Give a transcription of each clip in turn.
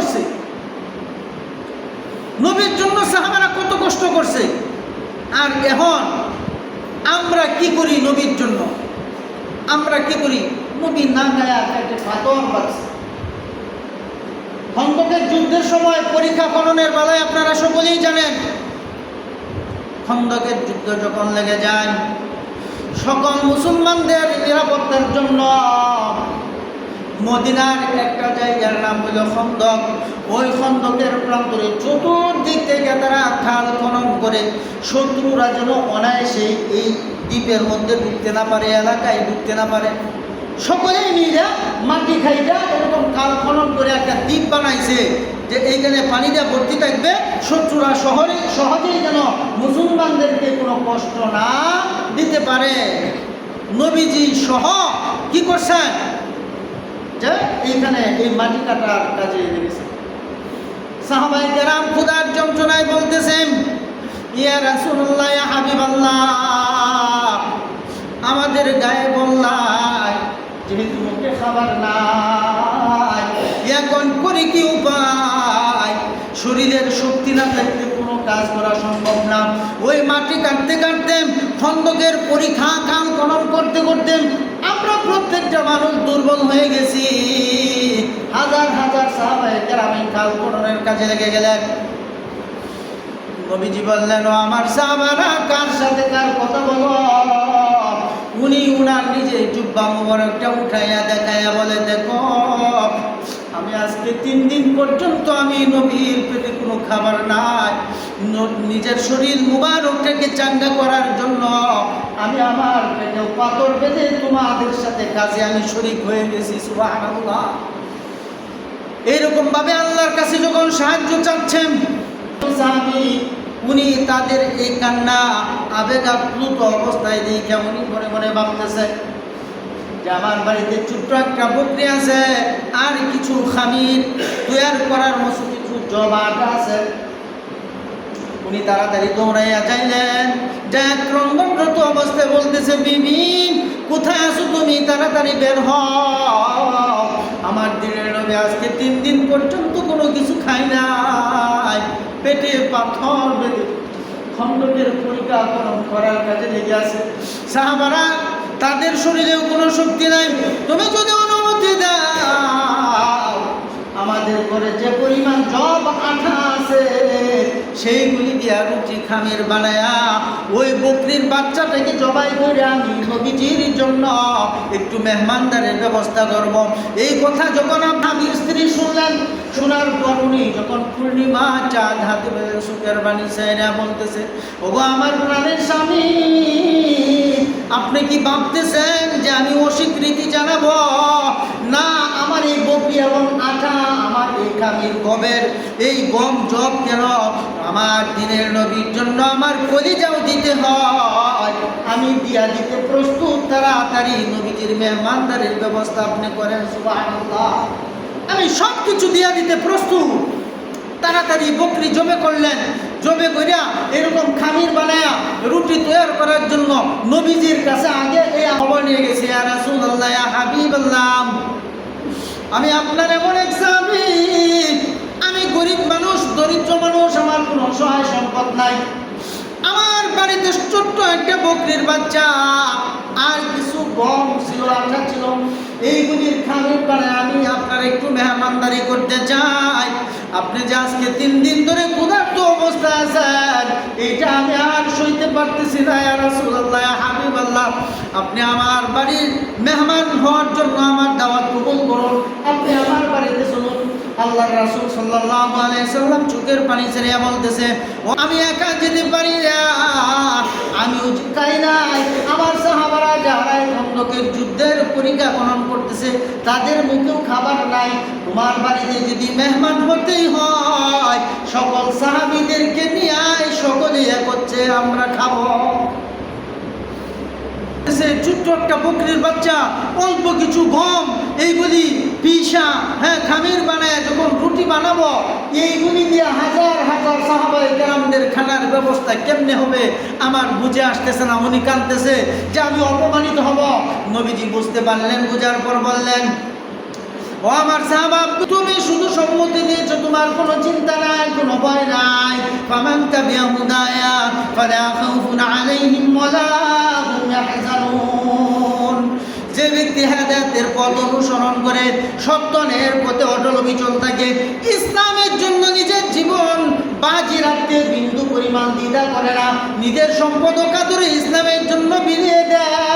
করছে। নবীর জন্য সাহাবারা কত কষ্ট করছে। আর এখন আমরা কি করি নবীর জন্য? আমরা কি করি? নবী না গায়া একটা পাথর বাড়ছে খন্দকের যুদ্ধের সময় পরীক্ষা ফলনের বেলায় আপনারা সকলেই জানেন, খন্দকের যুদ্ধ যখন লেগে যায়, সকল মুসলমানদের নিরাপত্তার জন্য মদিনার একটা জায়গার নাম হলো খন্দক। ওই খন্দকের প্রান্তরে চতুর্দিক থেকে তারা খাল খনন করে। শত্রুরা যেন অনায়াসে এই দ্বীপের মধ্যে ঢুকতে না পারে, এলাকায় ঢুকতে না পারে। সকলেই নিজা মাটি খাইটা এরকম খাল খনন করে একটা দ্বীপ বানাইছে, যে এইখানে পানিটা ভর্তি থাকবে। শত্রুরা শহরে, সহজেই যেন মুসলমানদেরকে কোনো কষ্ট না দিতে পারে। নবীজি সহ কি করছেন? যে এইখানে এই মাটি কাটার কাজে লেগেছে। সাহাবাই কেরাম খুদার যন্ত্রণায় বলতেছেন, ইয়া রাসূলুল্লাহ, ইয়া আমাদের গায়ে বললাই যেহেতু মুখে খাবার নাই, এখন করি কি উপায়? শরীরের শক্তি না থাকলে কোনো কাজ করা সম্ভব না। ওই মাটি কাটতে কাটতে খন্দকের পরীক্ষা কাম খনন করতে করতে প্রত্যেকটা মানুষ দুর্বল হয়ে গেছি। হাজার হাজার সাহাবায়ে কেরামে কাল খননের কাজে লেগে গেলেন। নবীজি বললেন আমার সাহাবারা, কার সাথে কার কথা বলো? উনি উনার নিজে জুব্বা মুবারকটা উঠাইয়া দেখাইয়া বলে, দেখো, আমি আজকে তিন দিন পর্যন্ত আমি নবীর পেটে কোনো খাবার নাই। নিজের শরীর মুবারকটাকে চাঙ্গা করার জন্য আমি আমার পাথর বেঁধে তোমাদের সাথে কাজে আমি শরিক হয়ে গেছি, সুবহানাল্লাহ। এইরকম ভাবে আল্লাহর কাছে যখন সাহায্য চাচ্ছেন উনি তাদের এই কান্না, আবেগ আবেগাপ্লুত অবস্থায় দেখে উনি মনে মনে ভাবতেছে যে আমার বাড়িতে ছোট্ট একটা বকরি আছে, আর কিছু খামির তৈয়ার করার মতো কিছু জবাট আছে। উনি তাড়াতাড়ি দৌড়াইয়া যাইলেন। যা ক্রন্দনরত অবস্থায় বলতেছে, বিবি, কোথায় আছো তুমি? তাড়াতাড়ি বের হও। আমার দিনের নবী আজকে তিন দিন পর্যন্ত কোনো কিছু খাই নাই। পেটে পাথর বেঁধে খণ্ডকের পরিকল্পনা করার কাজে লেগে আছে। সাহাবারা, তাদের শরীরেও কোনো শক্তি নাই। তুমি যদি আমাদের ঘরে যে পরিমাণ জব আঠা আছে, সেইগুলি দিয়া রুটি খামের বানায়া ওই বকরির বাচ্চাটাকে জবাই করে আমি নবীজির জন্য। একটু মেহমানদারের ব্যবস্থা করব এই কথা যখন আপনার স্ত্রী শুনলেন, শোনার পর উনি যখন পূর্ণিমা চাঁদ হাতে সুখের বাণী সাইরা বলতেছে, ওগো আমার প্রাণের স্বামী, আপনি কি ভাবতেছেন যে আমি অস্বীকৃতি জানাব? না, আমার এই বকরি এবং আটা আমার এই কামির গমের, এই গম জব কেন? আমার দিনের নবীর জন্য আমার কলিজাও দিতে হয়। আমি দিয়া দিতে প্রস্তুত, তাড়াতাড়ি নবীজির মেহমানদারের ব্যবস্থা আপনি করেন আমি সব কিছু দিয়া দিতে প্রস্তুত। তাড়াতাড়ি বকরি জমে করলেন। জমে করিয়া এরকম খামির বানায়া রুটি তৈরি করার জন্য নবীজির কাছে আগে এই খবর নিয়ে গেছে আর রাসূলুল্লাহ, ইয়া হাবিবাল্লাহ। আমি আপনার এমন এক স্বামী আমি গরিব মানুষ, দরিদ্র মানুষ, আমার কোনো সহায় সম্পদ নাই। আমার বাড়িতে ছোট্ট একটা বকরির বাচ্চা। আর কিছু গম ছিল, আটা ছিল। এইগুলির খামির পারে আমি আপনার একটু মেহমানদারি করতে চাই। আপনি যে আজকে তিন দিন ধরে ক্ষুধার্ত অবস্থা আছেন এইটা আমি আর সইতে পারতেছি না আর আপনি আমার বাড়ির মেহমান হওয়ার জন্য আমার দাওয়াত কবুল করুন। আপনি আমার বাড়িতে চলুন। আল্লাহ রাসুল সাল্লাল্লাহু আলাইহি সাল্লাম চোখের পানি ছেড়ে বলতেছে আমি একা যেতে পারি না। আমি উচিতাই নাই। আমার সাহাবারা যারা এই খন্দকের যুদ্ধের পরীক্ষা খনন করতেছে, তাদের মুখেও খাবার নাই। তোমার বাড়িতে যদি মেহমান হতেই হয় একটা বকরির বাচ্চা, অল্প কিছু গম, এইগুলি পিসা হ্যাঁ খামির বানায় যখন রুটি বানাবো, এইগুলি দিয়ে হাজার হাজার সাহাবাই গ্রামদের খানার ব্যবস্থা কেমনে হবে আমার বুঝে আসতেছে না, উনি কাঁদতেছে যে আমি অপমানিত হব। নবীজি বুঝতে পারলেন, বুঝার পর বললেন ও আমার সাহাবা তুমি শুধু সম্মতি দিয়েছ, তোমার কোনো চিন্তা নাই, কোনো ভয় নাই। ফামান তাবিয়া হুদায়া ফালা খাউফুন আলাইহিম ওয়ালা হুম যে ব্যক্তি হেদায়তের পথ অনুসরণ করে সত্যনের পথে অটল বিচল থাকে, ইসলামের জন্য নিজের জীবন বাজি রাখতে বিন্দু পরিমাণ দ্বিধা করে না। নিজের সম্পদ কাতরে ইসলামের জন্য বিলিয়ে দেয়।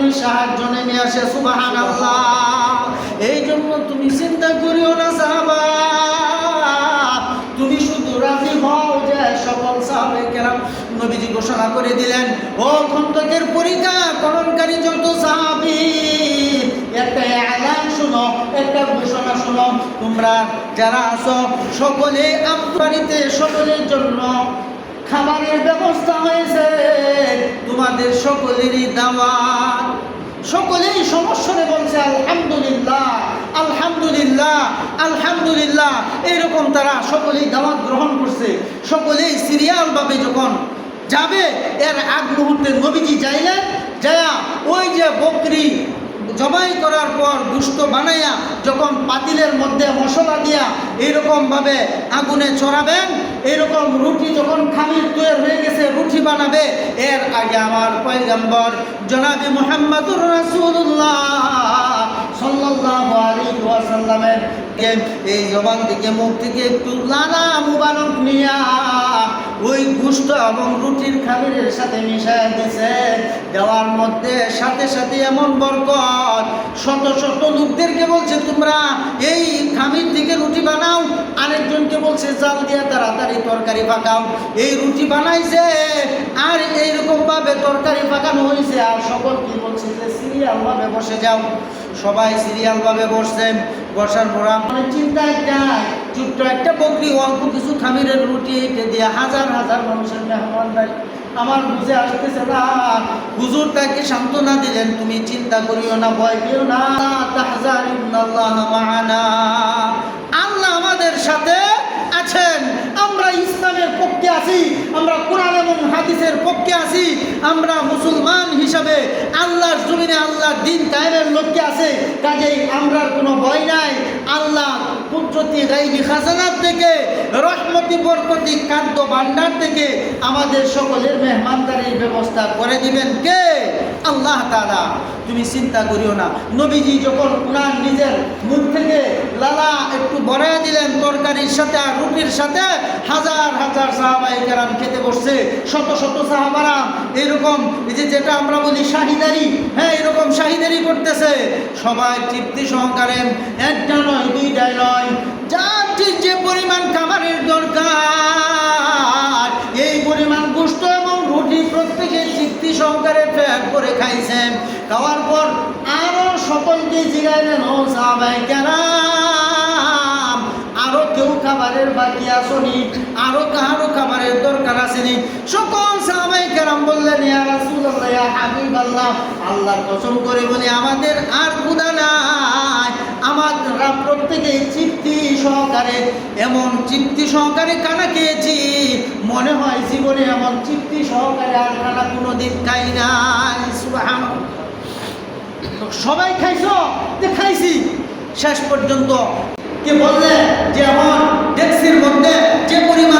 আসমানি সাহায্য নেমে আসে সুবাহান এই জন্য তুমি চিন্তা করিও না, সাহাবা। তুমি শুধু রাজি হও যে সকল সাহাবে কেরাম নবীজি ঘোষণা করে দিলেন, ও খন্দকের পরীক্ষা করণকারী যত সাহাবি, একটা এলান শুনো, একটা ঘোষণা শুনো, তোমরা যারা আছো, সকলে আমবাড়িতে সকলের জন্য খাবারের ব্যবস্থা হয়েছে। তোমাদের সকলেরই দাওয়াত। সকলেই সমস্যরে বলছে, আলহামদুলিল্লাহ আলহামদুলিল্লাহ আলহামদুলিল্লাহ। এরকম তারা সকলেই দাওয়াত গ্রহণ করছে। সকলেই সিরিয়ালভাবে যখন যাবে, এর আগ মুহূর্তে নবীজি যাইলেন, যায়া ওই যে বকরি জবাই করার পর গুস্ত বানাইয়া যখন পাতিলের মধ্যে মশলা দিয়া এইরকমভাবে আগুনে চড়াবেন এইরকম রুটি যখন খামির তৈরি হয়ে গেছে, রুটি বানাবে, এর আগে আমার পয়গম্বর জনাবি মোহাম্মদুর ওয়াসাল্লামের কে- এই জবান থেকে মুখ থেকে একটু লালা মুবারক নিয়া এবং রুটির খামিরের সাথে মিশায় দিছে। দেওয়ার মধ্যে সাথে সাথে এমন বরকত। শত শত লোকদেরকে বলছে, তোমরা এই খামির থেকে রুটি বানাও। আরেকজনকে বলছে, জাল দিয়ে তাড়াতাড়ি তরকারি পাকাও। এই রুটি বানাইছে আর এইরকম ভাবে তরকারি পাকানো হয়েছে আর সকল কি বলছে, যে সিরিয়াল ভাবে বসে যাও। সবাই সিরিয়াল ভাবে বসছেন বসার পর মানে চিন্তা একটাই ছোট্ট একটা বকরি, অল্প কিছু খামিরের রুটি এটা দিয়ে, হাজার হাজার মানুষের মেহমানদারি আমার বুঝে আসতেছে না, হুজুর তাকে সান্ত্বনা দিলেন, তুমি চিন্তা করিও না, ভয় পেও না আল্লাহ আমাদের সাথে আছেন। আমরা ইসলামের পক্ষে আছি, আমরা কোরআন এবং হাদিসের পক্ষে আছি, আমরা মুসলমান হিসাবে আল্লাহর জমিনে আল্লাহর দিন কায়েমের লক্ষ্যে আছে, কাজেই আমরার কোনো ভয় নাই। আল্লাহ কুদরতি গাইবি খাজানার থেকে, রহমতি, বরকতি, খাদ্য ভাণ্ডার থেকে আমাদের সকলের মেহমানদারির ব্যবস্থা করে দিবেন কে? আল্লাহ তাআলা। তুমি চিন্তা করিও না। নবীজি যখন উনার নিজের মুখ থেকে লালা একটু বড়াই দিলেন, তরকারির সাথে আর রুটির সাথে হাজার হাজার সাহাবাই কেরাম খেতে বসছে, শত শত সাহাবারা এরকম, এই যে যেটা আমরা বলি শাহিদারি হ্যাঁ এরকম শাহিদারি করতেছে। সবাই তৃপ্তি সহকারে, একটা নয়, দুইটাই নয়। যার ঠিক যে পরিমাণ খাবারের দরকার, এই পরিমাণ গুস্ত এবং রুটি প্রত্যেকে তৃপ্তি সহকারে প্যাক করে খাইছেন খাওয়ার পর আরও সকলকে জিগাইলেন, ও সাহাবাই কেরাম বাকি আসনি, আরও কাহারও খাবারের দরকার আসেনি। সকল সাহাবাই কেরাম বললেন, ইয়া রাসূলুল্লাহ, ইয়া হাবিবাল্লাহ আল্লাহ কসম করে বলি, আমাদের আর ক্ষুধা নাই। আমরা প্রত্যেকে তৃপ্তি সহকারে, এমন তৃপ্তি সহকারে খানা খেয়েছি। মনে হয় জীবনে এমন তৃপ্তি সহকারে আর খানা কোনোদিন খাই নাই। সবাই খাইছ? খাইছি। শেষ পর্যন্ত কে বললে যে এখন ট্যাক্সির মধ্যে যে পরিমাণ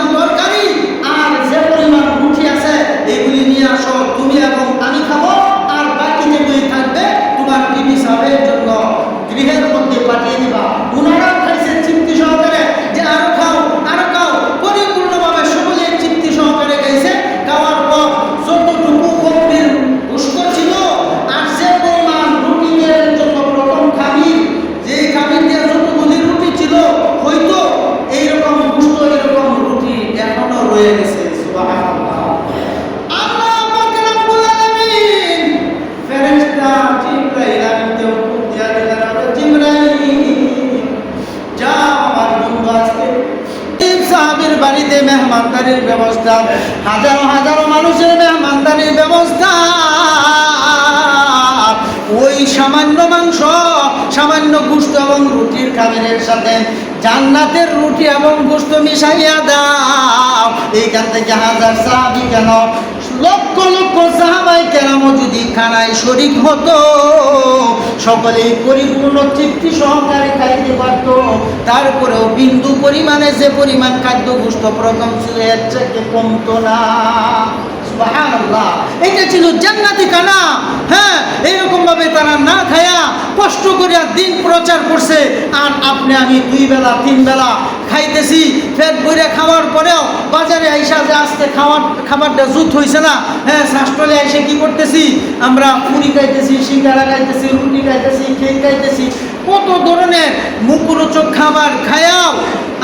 মেহমানদারির ব্যবস্থা, হাজারো হাজারো মানুষের মেহমানদারির ব্যবস্থা। ওই সামান্য মাংস, সামান্য গুস্ত এবং রুটির খাবারের সাথে জান্নাতের রুটি এবং গুস্ত মিশাইয়া দাও। এইখান থেকে হাজার সাহাবি কেন? লক্ষ লক্ষ সাহাবাই কেরামও যদি খানায় শরিক হতো সকলেই পরিপূর্ণ তৃপ্তি সহকারে খাইতে পারত। তারপরেও বিন্দু পরিমাণে যে পরিমাণ খাদ্য গোষ্ঠ প্রথম ছিল, এর থেকে কমতো না। এটা ছিল জান্নাতি কানা হ্যাঁ তারা না খায়া কষ্ট করে দিন প্রচার করছে। আর আপনি, আমি দুই বেলা, তিন বেলা খাইতেছি, ফের বাজারে আইসা যে আজকে খাওয়ার খাবারটা জুত হয়েছে না হ্যাঁ শাস্ত্রলে আইসে কি করতেছি? আমরা পুরি খাইতেছি, সিঙ্গারা খাইতেছি, রুটি খাইতেছি কেক খাইতেছি। কত ধরনের মুখরোচক খাবার খায়াও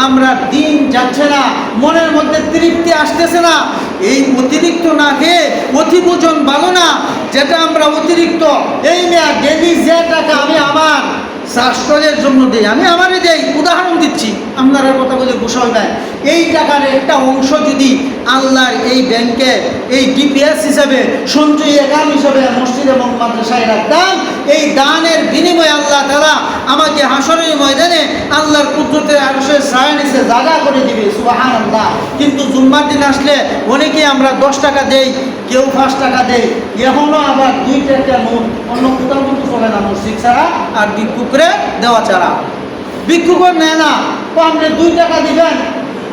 আমরা দিন যাচ্ছে না, মনের মধ্যে তৃপ্তি আসতেছে না। এই অতিরিক্ত না খেয়ে অতিভোজন ভালো না, যেটা আমরা অতিরিক্ত। এই মেয়া ডেলি যে টাকা আমি আমার শাস্ত্রের জন্য দিই, আমি আমারই দেই, উদাহরণ দিচ্ছি। আপনারা কথা বলে বিষয় নাই এই টাকার একটা অংশ যদি আল্লাহর এই ব্যাংকে এই ডিপিএস হিসাবে, সঞ্চয়ী অ্যাকাউন্ট হিসাবে মসজিদ এবং মাদ্রাসায় রাখতাম, এই দানের বিনিময়ে আল্লাহ তারা আমাকে হাসরের ময়দানে আল্লাহর কুদরতের আরশের ছায়া নিচে জায়গা করে দিবে সুবাহান আল্লাহ কিন্তু জুম্মার দিন আসলে অনেকে আমরা দশ টাকা দেই, কেউ পাঁচ টাকা দেয় এখনও আবার দুই টাকা নোট অন্য কোথাও কিন্তু চলে না, মসজিদ ছাড়া আর ভিক্ষুকরে দেওয়া ছাড়া। ভিক্ষুকর নেয় না। তো আপনি দুই টাকা দিবেন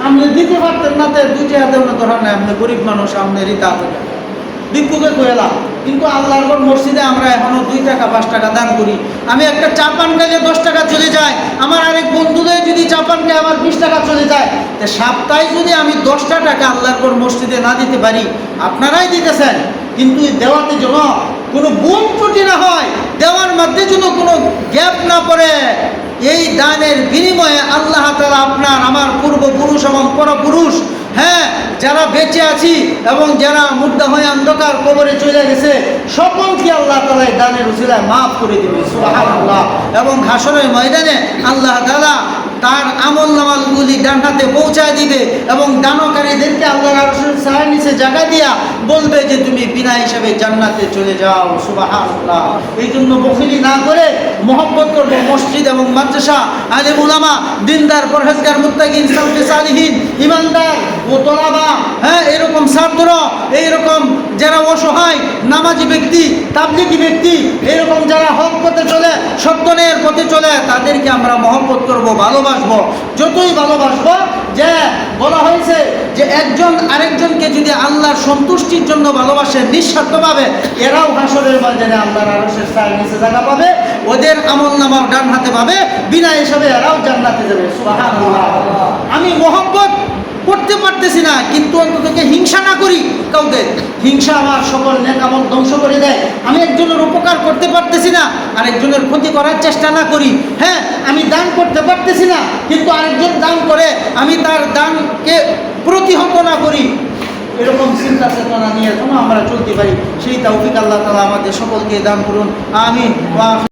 আপনি দিতে পারতেন না তো দুই টাকা দেবেন ধরেন না আপনি গরিব মানুষ আপনি রিতা ভিক্ষুকে কইলাম কিন্তু আল্লাহর ঘর মসজিদে আমরা এখনও দুই টাকা, পাঁচ টাকা দান করি। আমি একটা চা পান খাইলে দশ টাকা চলে যায়। আমার আরেক বন্ধুদের যদি চা পান খায়, আমার বিশ টাকা চলে যায়। তো সপ্তাহে যদি আমি দশটা টাকা আল্লাহর ঘর মসজিদে না দিতে পারি, আপনারাই দিতেছেন। কিন্তু দেওয়াতে যেন কোনো ভুল ত্রুটি না হয়, দেওয়ার মধ্যে যেন কোনো গ্যাপ না পড়ে। এই দানের বিনিময়ে আল্লাহ তালা আপনার, আমার পূর্বপুরুষ এবং পরপুরুষ হ্যাঁ যারা বেঁচে আছি এবং যারা মুদ্রা হয়ে অন্ধকার কবরে চলে গেছে, সকলকে আল্লাহ তালা দানের উচিলায় মাফ করে দেবে, সুবহানাল্লাহ। এবং হাসরের ময়দানে আল্লাহ তালা তার আমল নামালগুলি ডান হাতে পৌঁছায় দিবে এবং দানকারীদেরকে আল্লাহ রসুল সাহের নিচে জায়গা দিয়া বলবে যে তুমি বিনা হিসাবে জান্নাতে চলে যাও সুবাহান্লাহ এই জন্য বখিলি না করে মোহব্বত করব মসজিদ এবং মাদ্রাসা। আলিম উলামা, দিনদার, পরহেজগার, মুত্তাকিন সালফে সালিহীন, ইমানদার ও তোলাবা হ্যাঁ এরকম ছাত্র, এইরকম যারা অসহায়, নামাজি ব্যক্তি, তাবলিগি ব্যক্তি, এরকম যারা হক পথে চলে সত্যনের পথে চলে, তাদেরকে আমরা মহব্বত করব, ভালোবাসবো। যতই ভালোবাসবো, যে বলা হয়েছে যে একজন আরেকজনকে যদি আল্লাহর সন্তুষ্টির জন্য ভালোবাসে, নিঃস্বার্থভাবে এরাও হাসরের ময়দানে আল্লাহর আরশের ছায়ার নিচে জায়গা পাবে, ওদের আমল নামার ডান হাতে পাবে, বিনা হিসাবে এরাও জান্নাতে যাবে। আমি মহব্বত করতে পারতেছি না, কিন্তু অন্ততকে হিংসা না করি, কাউকে। হিংসা আমার সকল নেকামল ধ্বংস করে দেয়। আমি একজনের উপকার করতে পারতেছি না, আরেকজনের ক্ষতি করার চেষ্টা না করি। হ্যাঁ আমি দান করতে পারতেছি না, কিন্তু আরেকজন দান করে, আমি তার দানকে প্রতিহত না করি। এরকম চিন্তা চেতনা নিয়ে এখনও আমরা চলতে পারি। সেই তৌফিক আল্লাহ তালা আমাদের সকলকে দান করুন। আমি